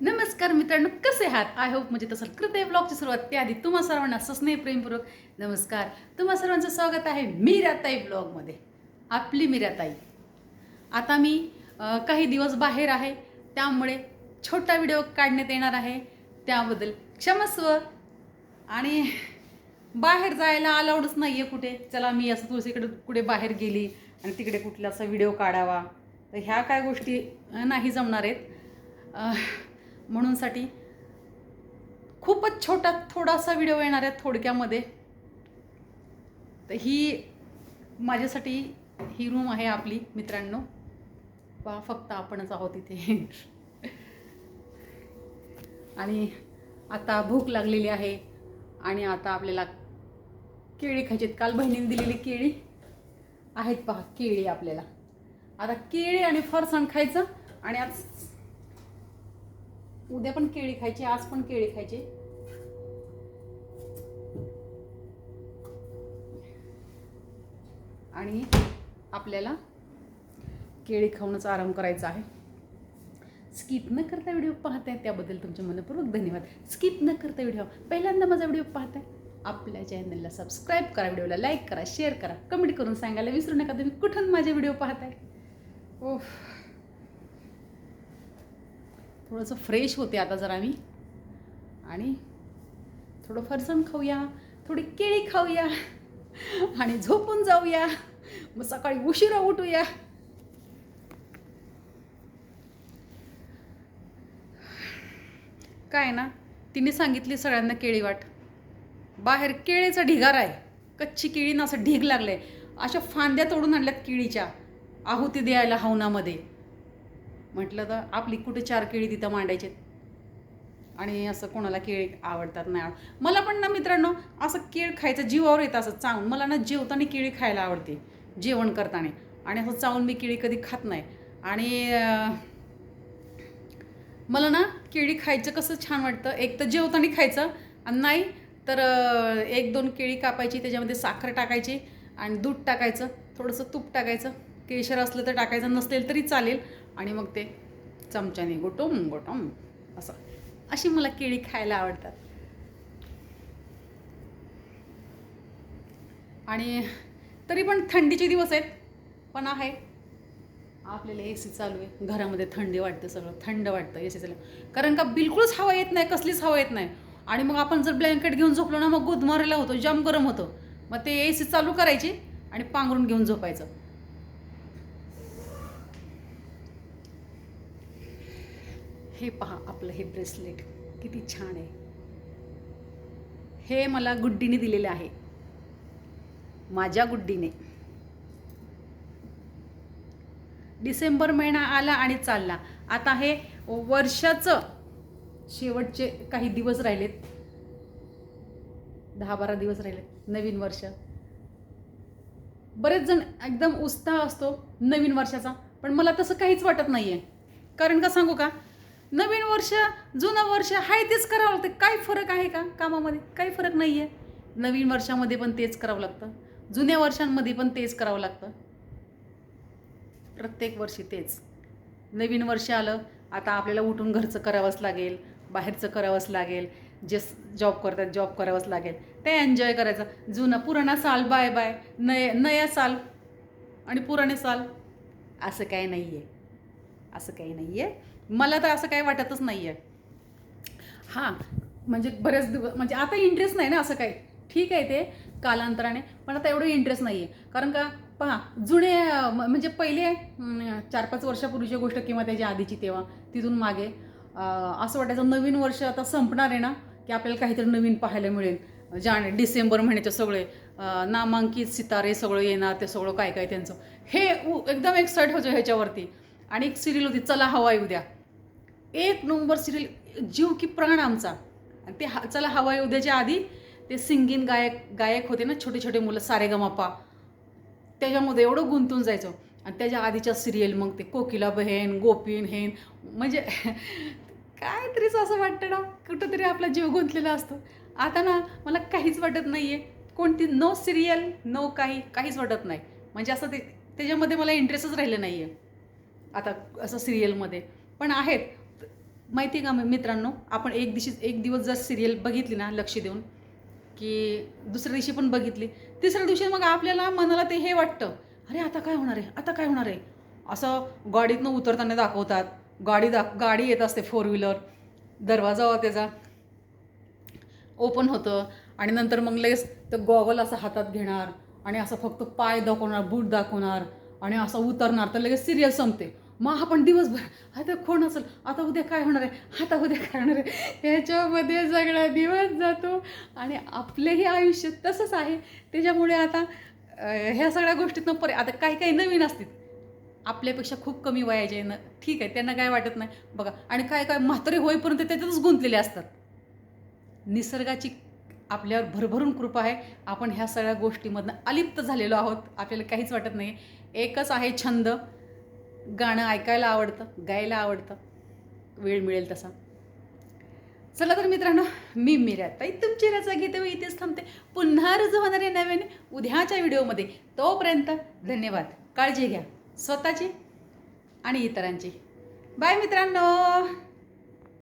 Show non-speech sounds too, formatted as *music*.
नमस्कार मित्रांनो कसे आहात? आय होप म्हणजे तसं कृत्य ब्लॉगची सुरुवात त्याआधी तुम्हा सर्वांना सस्नेह प्रेमपूर्वक नमस्कार. तुम्हा सर्वांचं स्वागत आहे मीराताई ब्लॉगमध्ये आपली मीराताई. आता मी काही दिवस बाहेर आहे. त्यामुळे छोटा व्हिडिओ काढण्यात येणार आहे. त्याबद्दल क्षमस्व आणि बाहेर जायला अलाउडच नाही आहे कुठे. चला मी असं तुळशीकडे कुठे बाहेर गेली आणि तिकडे कुठला असा व्हिडिओ काढावा. तर ह्या काय गोष्टी नाही जमणार आहेत. म्हणूनसाठी खूपच छोटा थोडासा व्हिडिओ येणार आहे थोडक्यामध्ये. तर ही माझ्यासाठी ही रूम आहे आपली मित्रांनो. पहा फक्त आपणच आहोत इथे. आणि आता भूक लागलेली आहे आणि आता आपल्याला केळी खायची आहेत. काल बहिणीने दिलेली केळी. आहेत पहा केळी आपल्याला. आता केळी आणि फरसाण खायचं आणि आज उद्या पण केळी खायची आज पण केळी खायची. आणि आपल्याला केळी खाऊनच आराम करायचा आहे. स्किप न करता व्हिडिओ पाहताय त्याबद्दल तुमचे मनपूर्वक धन्यवाद. स्किप न करता व्हिडिओ पहिल्यांदा माझा व्हिडिओ पाहताय? आपल्या चॅनलला सबस्क्राईब करा व्हिडिओला लाईक करा शेअर करा कमेंट करून सांगायला विसरू नका. तुम्ही कुठून माझे व्हिडिओ पाहताय? ओह थोडंसं फ्रेश होते आता जरा मी. आणि थोडं फरसण खाऊया थोडी केळी खाऊया आणि झोपून जाऊया. मग सकाळी उशिरा उठूया. काय ना तिने सांगितली सगळ्यांना केळी वाट. बाहेर केळीचा ढिगार आहे. कच्ची केळी ना असं ढीग लागलं आहे अशा फांद्या तोडून आणल्यात केळीच्या. आहुती द्यायला हवनामध्ये म्हटलं तर आपली कुठे चार केळी तिथं मांडायचे? आणि असं कोणाला केळी आवडतात नाही आवड मला पण ना मित्रांनो असं केळ खायचं जीवावर येतं असं चावून मला ना जेवताना केळी खायला आवडते जेवण करताना. आणि असं चावून मी केळी कधी खात नाही. आणि मला ना केळी खायचं कसं छान वाटतं एक तर जेवताना खायचं आणि नाही तर एक दोन केळी कापायची त्याच्यामध्ये साखर टाकायची आणि दूध टाकायचं थोडंसं तूप टाकायचं केशर असलं तर टाकायचं नसलेलं तरी चालेल. आणि मग ते चमच्याने गोटम गोटम असं. अशी मला केळी खायला आवडतात. आणि तरी पण थंडीचे दिवस आहेत पण आहे. आपल्याला ए सी चालू आहे. घरामध्ये थंडी वाटते सगळं थंड वाटतं ए सी चालू. कारण का बिलकुलच हवा येत नाही कसलीच हवा येत नाही. आणि मग आपण जर ब्लँकेट घेऊन झोपलो ना मग गुदमारायला होतो जाम गरम होतं. मग ते ए सी चालू करायची आणि पांघरून घेऊन झोपायचं. हे पहा आपलं हे ब्रेसलेट. किती छान आहे. हे मला गुड्डीने दिलेलं आहे. माझ्या गुड्डीने. डिसेंबर महिना आला आणि चालला. आता हे वर्षाचं शेवटचे काही दिवस राहिलेत. दहा बारा दिवस राहिलेत. नवीन वर्ष. बरेच जण एकदम उत्साह असतो नवीन वर्षाचा. पण मला तसं काहीच वाटत नाही आहे कारण का सांगू का? नवीन वर्ष जुनं वर्ष हाय तेच करावं लागतं. काय फरक आहे का कामामध्ये? काही फरक नाही आहे नवीन वर्षामध्ये पण तेच करावं लागतं. जुन्या वर्षांमध्ये पण तेच करावं लागतं. प्रत्येक वर्षी तेच. नवीन वर्ष आलं आता आपल्याला उठून घरचं करावंच लागेल बाहेरचं करावंच लागेल जे जॉब करतात जॉब करावंच लागेल. ते एन्जॉय करायचं. जुनं पुराणा साल बाय बाय नय नया साल आणि पुराणे साल. असं काही नाही आहे असं काही नाही आहे मला तर असं काही वाटतच नाही आहे हां म्हणजे बरेच दिवस म्हणजे आता इंटरेस्ट नाही ना असं काही. ठीक आहे ते कालांतराने पण आता एवढं इंटरेस्ट नाही आहे कारण का पहा जुने म्हणजे पहिले चार पाच वर्षापूर्वीची गोष्ट किंवा त्याच्या आधीची तेव्हा तिथून मागे असं वाटायचं नवीन वर्ष आता संपणार आहे ना की आपल्याला काहीतरी नवीन पाहायला मिळेल. जाणे डिसेंबर महिन्याचे सगळे नामांकित सितारे सगळं येणार ते सगळं काय काय त्यांचं. हे एकदम एक्साइट होतं ह्याच्यावरती. आणि एक सिरियल होती चला हवा येऊ द्या. एक नंबर सिरियल जीव की प्राण आमचा. आणि ते हा- चला हवा उद्याच्या आधी. ते सिंगिंग गायक गायक होते ना छोटे छोटे मुलं सारेगमापा त्याच्यामध्ये एवढं गुंतून जायचं. आणि त्याच्या आधीच्या सिरियल मग ते कोकिला बहेन गोपीन हेन म्हणजे *laughs* काहीतरीच असं वाटतं ना कुठंतरी आपला जीव गुंतलेला असतो. आता ना मला काहीच वाटत नाही आहे कोणती नो सिरियल नो काही काहीच वाटत नाही. म्हणजे असं ते त्याच्यामध्ये मला इंटरेस्टच राहिलं नाही आहे आता असं सिरियलमध्ये पण आहेत. माहिती आहे का मित्रांनो? आपण एक दिवशी एक दिवस जर सिरियल बघितली ना लक्ष देऊन की दुसऱ्या दिवशी पण बघितली तिसऱ्या दिवशी मग आपल्याला मनाला ते हे वाटतं अरे आता काय होणार आहे? आता काय होणार आहे? असं गाडीतनं उतरताना दाखवतात. गाडी दाख गाडी येत असते फोर व्हीलर दरवाजा त्याचा ओपन होतं आणि नंतर मग लगेच तर गॉगल असं हातात घेणार आणि असं फक्त पाय दाखवणार बूट दाखवणार आणि असं उतरणार तर लगेच सिरियल संपते. मग आपण दिवसभर. आता कोण असेल? आता उद्या काय होणार आहे? आता उद्या काय होणार आहे? ह्याच्यामध्ये सगळा दिवस जातो आणि आपलेही आयुष्य तसंच आहे. त्याच्यामुळे आता ह्या सगळ्या गोष्टीतनं परे आता काही काही नवीन असतील. आपल्यापेक्षा खूप कमी वयाचे ना. ठीक आहे त्यांना काय वाटत नाही. बघा आणि काय काय म्हातारे होईपर्यंत त्याच्यातच गुंतलेले असतात. निसर्गाची आपल्यावर भरभरून कृपा आहे. आपण ह्या सगळ्या गोष्टीमधनं अलिप्त झालेलो आहोत. आपल्याला काहीच वाटत नाही. एकच आहे छंद. गाणं ऐकायला आवडतं गायला आवडतं. वेळ मिळेल तसा. चला तर मित्रांनो मी मीरा ताई. तुमची रचा घेते व इथेच थांबते. पुन्हा रुजू होणारे नवीन उद्याच्या व्हिडिओमध्ये. तोपर्यंत धन्यवाद. काळजी घ्या. स्वतःची आणि इतरांची. बाय मित्रांनो!